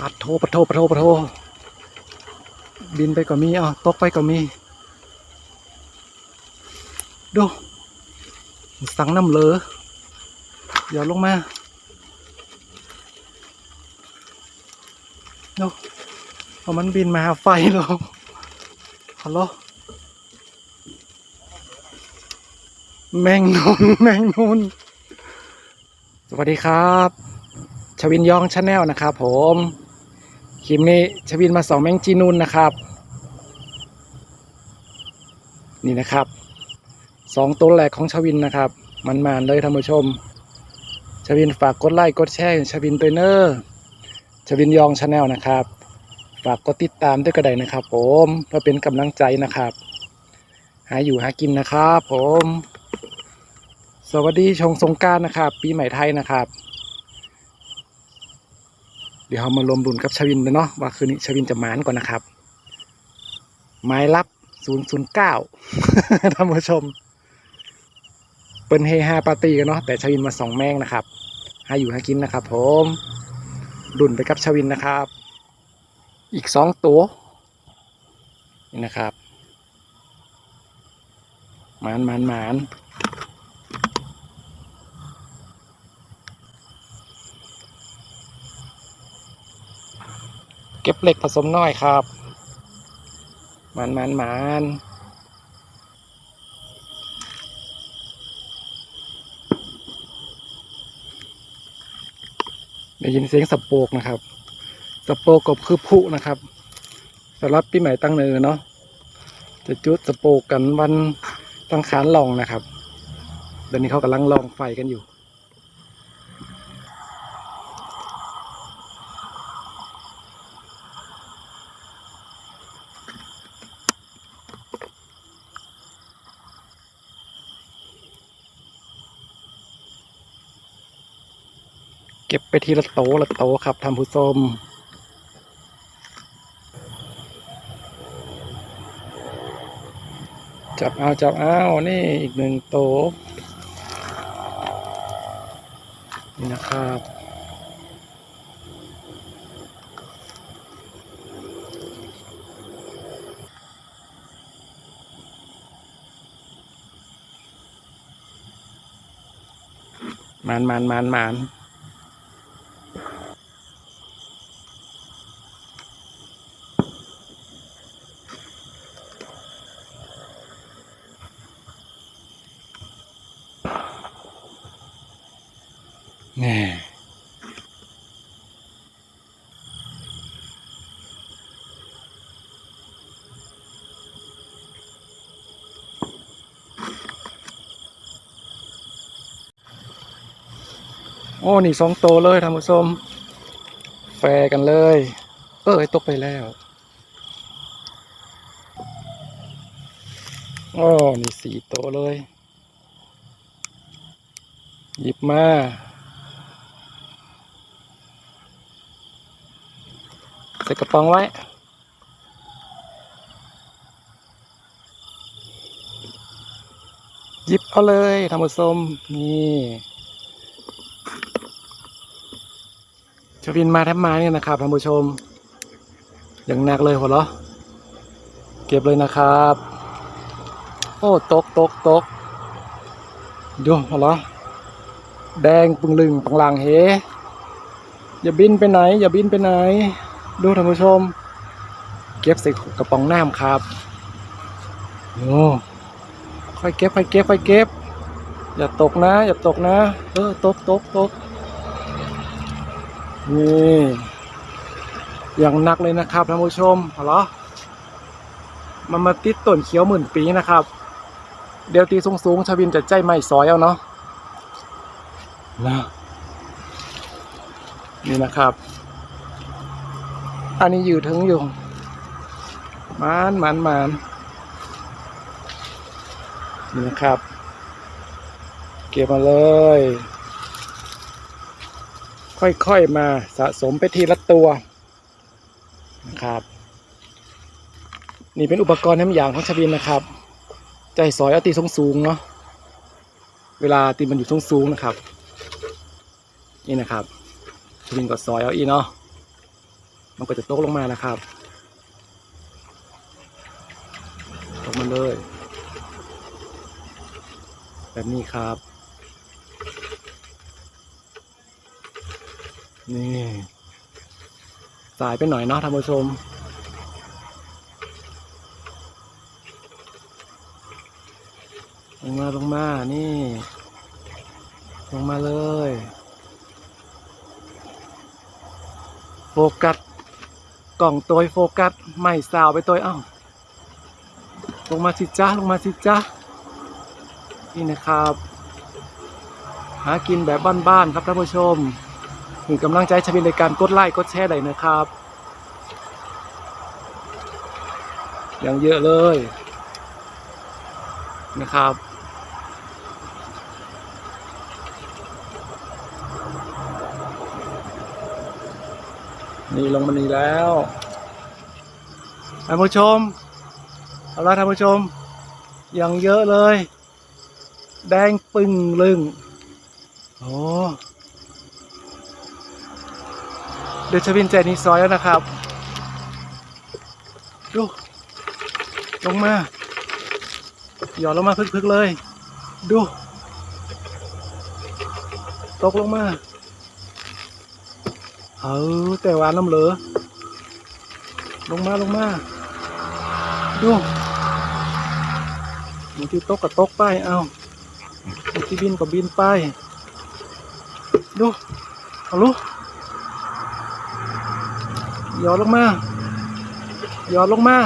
ปัดโทปัดโทปัดโทปัดโท บินไปก็มีอะตกไปก็มี ดู สั่งน้ำเหลอเดี๋ยวลงมาดูพอมันบินมาหาไฟลงฮัลโหลแมงนุนแมงนุนสวัสดีครับ ชวินยองชาแนลนะครับผม คลิปนี้ชวินมาสองแมงจีนูนนะครับ นี่นะครับสองตัวแรกของชวินนะครับ มันมานเลยท่านผู้ชม ชวินฝากกดไลค์กดแชร์ชวินเตัวเนอร์ชวินยองชาแนลนะครับ ฝากกดติดตามด้วยก็ไดนะครับ ผมเพื่อเป็นกำลังใจนะครับ หาอยู่หากินนะครับ ผม สวัสดีชงสงการนะครับ ปีใหม่ไทยนะครับ เดี๋ยวเรามารวมบุญกับชวินเลยเนาะว่าคืนนี้ชวินจะหมานก่อนนะครับหมายลับ009ท่านผู้ชม เป็นเฮฮาปาร์ตี้กันเนาะแต่ชวินมาสองแมงนะครับให้อยู่ให้กินนะครับ ผมดุนไปกับชวินนะครับ อีกสองตัวนี่นะครับหมานหมานหมาน เก็บเหล็กผสมน้อยครับมานมานมานได้ยินเสียงสะโปกนะครับสะโปกกับคือผุนะครับสำหรับปีใหม่ตั้งเนือเนาะจะจุดสะโปกกันวันตั้งขานลองนะครับเดี๋ยวนี้เขากำลังลองไฟกันอยู่ ก็บไปทีละโตละโตครับท่านผู้ชมจับเอาจับเอานี่อีกหนึ่งโตนี่นะครับมานมานมานมาน น่โอ้ นี่สองโตเลยท่านผู้ชมแฟกันเลย เออตกไปแล้ว โอ้ นี่สี่โตเลย หยิบมา ใส่กระป๋องไว้ ยิบเอาเลยท่านผู้ชมนี่ชวินมาแทบมาเนี่ยนะครับท่านผู้ชม อย่างหนักเลยหัวเราะเก็บเลยนะครับ โอ้ตกตกตกดูหัวเราะแดงปึงลึงปังลังเฮอย่าบินไปไหน อย่าบินไปไหน ดูท่านผู้ชม เก็บใส่กระป๋องน้ำครับโอ้ค่อยเก็บค่อยเก็บค่อยเก็บ อย่าตกนะ อย่าตกนะ เออตกตกตกนี่อย่างหนักเลยนะครับท่านผู้ชมเหรอมันมาติดต้นเขียวหมื่นปีนะครับ เดี๋ยวตีสูงๆชวินจะใจไม่ซอยเอาเนาะนะนี่นะครับ อันนี้อยู่ถึงอยู่มานมานมานนี่นะครับ เก็บมาเลย ค่อยๆมาสะสมไปทีละตัวนะครับ นี่เป็นอุปกรณ์น้ำยางของชบินนะครับ ใจสอยเอาตีสูงๆเนาะเวลาตีมันอยู่สูงๆนะครับ นี่นะครับชบินก็ซอยเอาอีเนาะ มันก็จะตกลงมานะครับ ตกมาเลย แบบนี้ครับ นี่ สายไปหน่อยเนาะท่านผู้ชมลงมาลงมา นี่ ลงมาเลย โฟกัส กล่องตัวโฟกัสไม่สาวไปตัวเอ้าลงมาสิจ้าลงมาสิจ้านี่นะครับ หากินแบบบ้านๆครับท่านผู้ชมมีกำลังใจชวินในการกดไลค์กดแชร์ได้นะครับ อย่างเยอะเลยนะครับ นี่ลงมานี่แล้วท่านผู้ชมเอาละท่านผู้ชม อย่างเยอะเลย แดงปึ่งลึงโอ้เดี๋ยวชวินแจนี่ซอยแล้วนะครับ ดู ลงมา หย่อนลงมาพึกๆเลย ดู ตกลงมา เออแต่วานน้ำเหลือ ลงมาลงมาดูบางทีตกก็ตกไปเอาบางทีบินก็บินไป ดูเอาลูกย่อนลงมาย่อนลงมา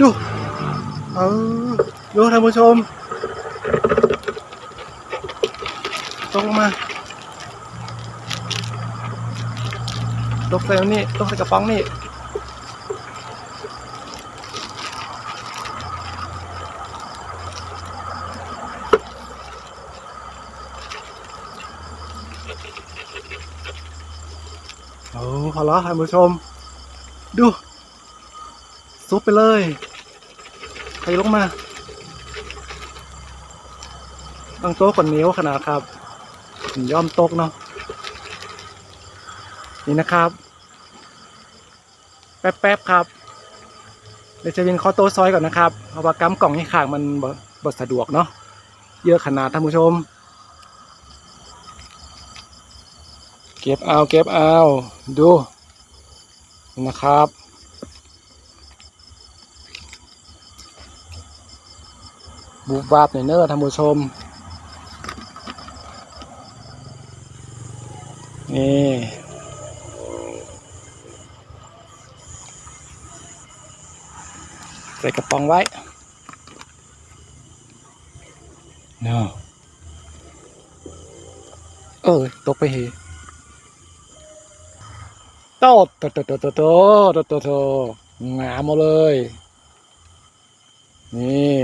ดูเออดูท่านผู้ชมตกลงมา ตกใส่อันนี่ตกใส่กระป๋องนี่โอ้พอแล้วท่านผู้ชม ดู ซุปไปเลยใครลงมาตั้งโต๊ะคนเหนียวขนาดครับย่อมตกเนาะ นี่นะครับ แป๊บๆครับเดี๋ยวจะยินคอโต้ซอยก่อนนะครับเพราะว่ากำกล่องให้ข้างมันบ่บดสะดวกเนาะเยอะขนาดท่านผู้ชม เก็บเอาเก็บเอาดูนะครับบูบวาบหน่อยเนอะท่านผู้ชม นี่ ใส่กระป๋องไว้เนาะเออตกไปเหโตดโตดโตดโตดโตดโตดโตดโตดงามมาเลย นี่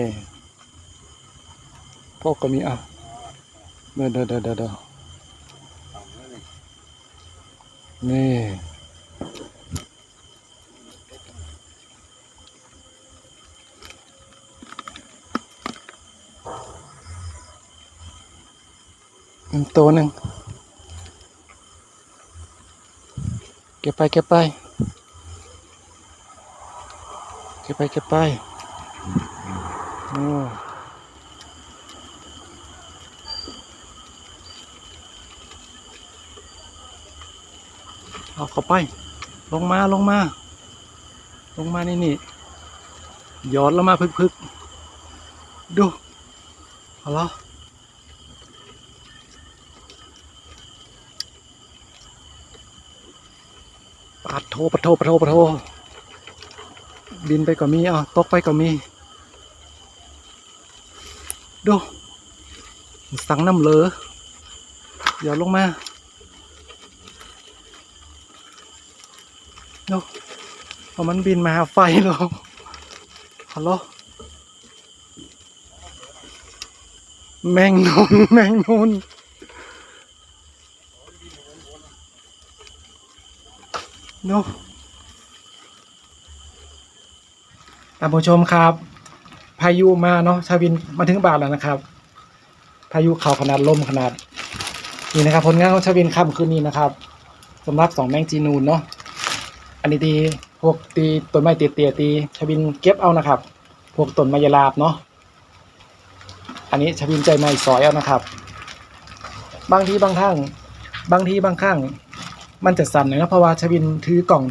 พวกก็มีอะเด้อเด้อเด้อเด้อเด้อนี่ อีกตัวหนึ่งเก็บไปเก็บไปเก็บไปเก็บไปโอ้เอาเข้าไป ลงมาลงมา ลงมานี่นี่ย้อนลงมาพึกพึกๆ ดูเอาละ ปัดโทปัดโทปัดโทปัดโทบินไปก็มีอะตกไปก็มี ดู สังน้ำเหลือเดี๋ยวลงมาดูพอมันบินมาหาไฟลงฮัลโหลแมงนนแมงนน เนาะท่านผู้ชมครับ พายุมาเนาะชาวินมาถึงบ้านแล้วนะครับ พายุเข่าขนาดลมขนาด นี่นะครับ ผลงานของชาวินค่ำคืนนี้นะครับสำหรับสองแมงจีนูนเนาะอันนี้ตีพวกตีต้นไม้เตี้ยๆตีชาวินเก็บเอานะครับ พวกต้นไมยลาบเนาะอันนี้ชาวินใจไม้ซอยเอานะครับ บางทีบางทั้งบางทีบางครั้ง มันจะสั่นหน่อยนะเพราะว่าชวินถือกล่อง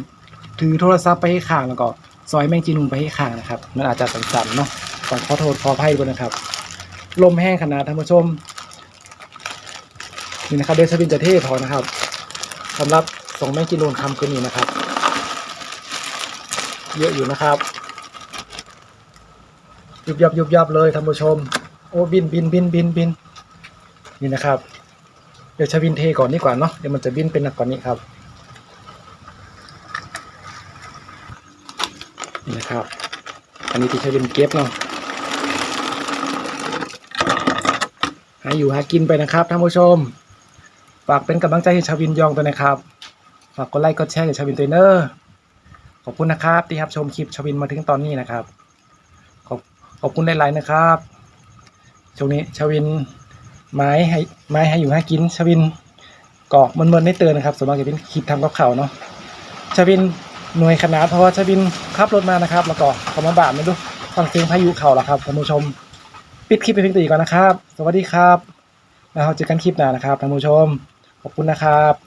ถือโทรศัพท์ไปให้ข้างแล้วก็ซอยแมงจีนูนไปให้ข้างนะครับ มันอาจจะสั่นๆเนาะต้องขอโทษขออภัยด้วยนะครับ ลมแห้งขนาดท่านผู้ชมนี่นะครับเดชวินจะเทพอนะครับสำหรับส่งแมงจีนูนคำคืนนี้นะครับ เยอะอยู่นะครับยุบยับยุบยับเลยท่านผู้ชม โอ้บินบินบินบินบินนี่นะครับ เดี๋ยวชวินเทก่อนดีกว่าเนาะเดี๋ยวมันจะบินเป็นหนักกว่านี้ครับนี่นะครับ อันนี้ที่ชวินเก็บเนาะหาอยู่หากินไปนะครับท่านผู้ชม ฝากเป็นกำลังใจให้ชาวินยองตัวนะครับ ฝากกดไลค์กดแชร์ให้ชาวินเตัวเนอร์ขอบคุณนะครับที่รับชมคลิปชาวินมาถึงตอนนี้นะครับ ขอบขอบคุณหลายๆนะครับช่วงนี้ชาวิน ไม้ให้ไม้ให้อยู่ให้กินชวินเกาะมันมันได้เตือนนะครับส่วนมากจะเป็นคลิปทำกับเข่าเนาะชวินหน่วยขนาดเพราะว่าชวินขับรถมานะครับ แล้วก็เขามาบาดไม่ดูฟังเสียงพายุเข่าแล้วครับท่านผู้ชม ปิดคลิปไปเพียงตัวอีกก่อนนะครับ สวัสดีครับ แล้วเราเจอกันคลิปหน้านะครับท่านผู้ชม ขอบคุณนะครับ